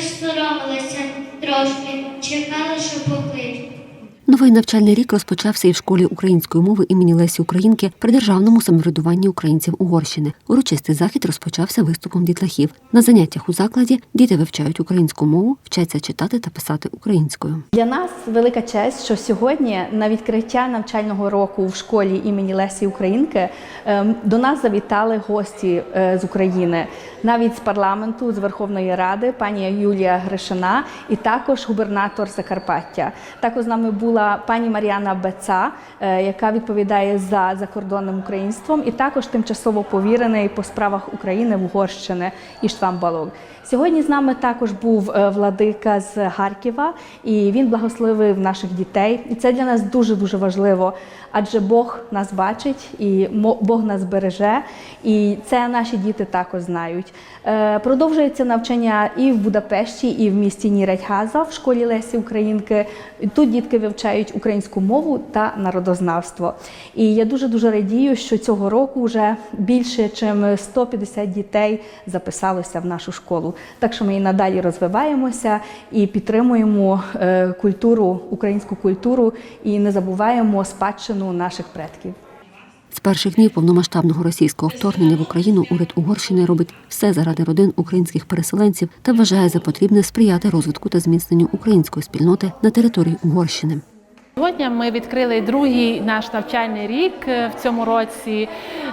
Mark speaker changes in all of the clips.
Speaker 1: ж соромилася трошки, чекала, що покличуть.
Speaker 2: Новий навчальний рік розпочався і в школі української мови імені Лесі Українки при державному самоврядуванні українців Угорщини. Урочистий захід розпочався виступом дітлахів. На заняттях у закладі діти вивчають українську мову, вчаться читати та писати українською.
Speaker 3: Для нас велика честь, що сьогодні на відкриття навчального року в школі імені Лесі Українки ем, до нас завітали гості е, з України, навіть з парламенту, з Верховної Ради, пані Юлія Гришина і також губернатор Закарпаття. Також з нами була пані Мар'яна Беца, е, яка відповідає за закордонним українством, і також тимчасово повірений по справах України в Угорщини Іштван Балог. Сьогодні з нами також був е, владика з Харкова, і він благословив наших дітей. І це для нас дуже дуже важливо, адже Бог нас бачить і Бог нас береже, і це наші діти також знають. Е, Продовжується навчання і в Будапешті, і в місті Нірядьгаза в школі Лесі Українки. Тут дітки вивчають українську мову та народознавство. І я дуже дуже радію, що цього року вже більше ніж 150 дітей записалося в нашу школу. Так що ми і надалі розвиваємося і підтримуємо е, культуру, українську культуру і не забуваємо спадщину наших предків.
Speaker 2: З перших днів повномасштабного російського вторгнення в Україну уряд Угорщини робить все заради родин українських переселенців та вважає за потрібне сприяти розвитку та зміцненню української спільноти на території Угорщини.
Speaker 4: Сьогодні ми відкрили другий наш навчальний рік е, в цьому році.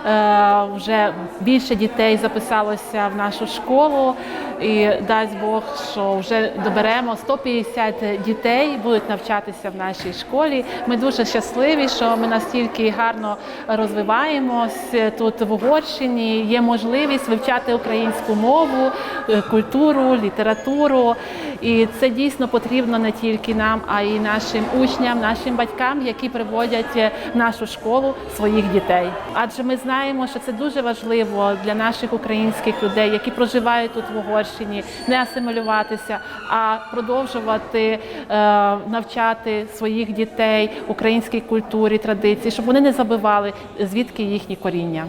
Speaker 4: Е, Вже більше дітей записалося в нашу школу, і дасть Бог, що вже доберемо 150 дітей будуть навчатися в нашій школі. Ми дуже щасливі, що ми настільки гарно розвиваємось тут в Угорщині. Є можливість вивчати українську мову, е, культуру, літературу. І це дійсно потрібно не тільки нам, а й нашим учням, батькам, які приводять е, в нашу школу своїх дітей. Адже ми знаємо, що це дуже важливо для наших українських людей, які проживають тут в Угорщині, не асимілюватися, а продовжувати е, навчати своїх дітей українській культурі, традиції, щоб вони не забивали звідки їхні коріння.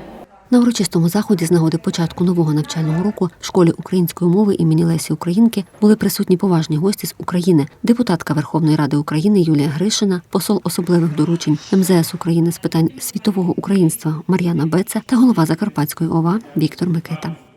Speaker 2: На урочистому заході з нагоди початку нового навчального року в школі української мови імені Лесі Українки були присутні поважні гості з України, депутатка Верховної Ради України Юлія Гришина, посол особливих доручень МЗС України з питань світового українства Мар'яна Беца та голова Закарпатської ОВА Віктор Микита.